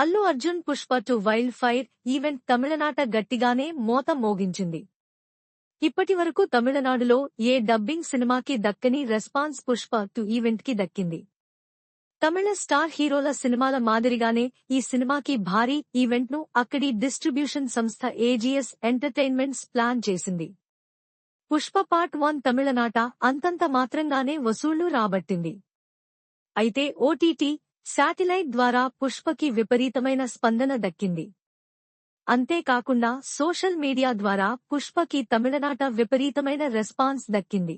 Allu Arjun Pushpa two wild fire event తమిళనాట గట్టిగానే మోత మోగించింది. ఇప్పటివరకు తమిళనాడులో ఏ డబ్బింగ్ సినిమాకి దక్కని రెస్పాన్స్ పుష్ప టు ఈవెంట్కి దక్కింది. తమిళ స్టార్ హీరోల సినిమాల మాదిరిగానే ఈ సినిమాకి భారీ ఈవెంట్ను అక్కడి డిస్ట్రిబ్యూషన్ సంస్థ ఏజీఎస్ ఎంటర్టైన్మెంట్స్ ప్లాన్ చేసింది. పుష్ప పార్ట్ వన్ తమిళనాట అంతంత మాత్రంగానే వసూళ్ళు రాబట్టింది. అయితే ఓటీటీ శాటిలైట్ ద్వారా పుష్పకి విపరీతమైన స్పందన దక్కింది. అంతేకాకుండా సోషల్ మీడియా ద్వారా పుష్పకి తమిళనాట విపరీతమైన రెస్పాన్స్ దక్కింది.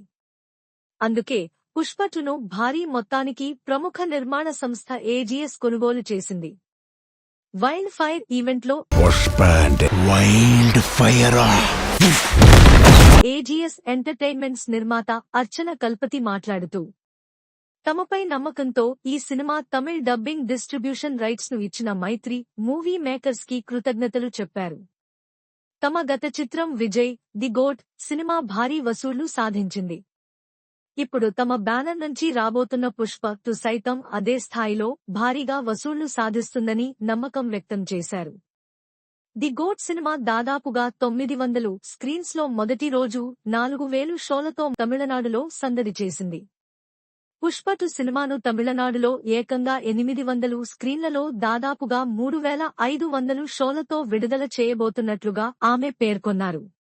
అందుకే పుష్పటును భారీ మొత్తానికి ప్రముఖ నిర్మాణ సంస్థ ఏజీఎస్ కొనుగోలు చేసింది. వైల్డ్ ఫైర్ ఈవెంట్లో వైల్డ్ ఫైర్. ఏజీఎస్ ఎంటర్టైన్మెంట్స్ నిర్మాత అర్చన కల్పతి మాట్లాడుతూ తమపై నమ్మకంతో ఈ సినిమా తమిళ్ డబ్బింగ్ డిస్ట్రిబ్యూషన్ రైట్స్ను ఇచ్చిన మైత్రి మూవీ మేకర్స్కి కృతజ్ఞతలు చెప్పారు. తమ గత చిత్రం విజయ్ ది గోట్ సినిమా భారీ వసూళ్ళు సాధించింది. ఇప్పుడు తమ బ్యానర్ నుంచి రాబోతున్న పుష్ప తు సైతం అదే స్థాయిలో భారీగా వసూళ్ళు సాధిస్తుందని నమ్మకం వ్యక్తం చేశారు. ది గోట్ సినిమా దాదాపుగా తొమ్మిది వందలు స్క్రీన్స్లో మొదటి రోజు నాలుగు వేలు షోలతో తమిళనాడులో సందడి చేసింది. పుష్ప టు సినిమాను తమిళనాడులో ఏకంగా ఎనిమిది వందలు స్క్రీన్లలో దాదాపుగా మూడు వేల ఐదు వందలు షోలతో విడుదల చేయబోతున్నట్లుగా ఆమె పేర్కొన్నారు.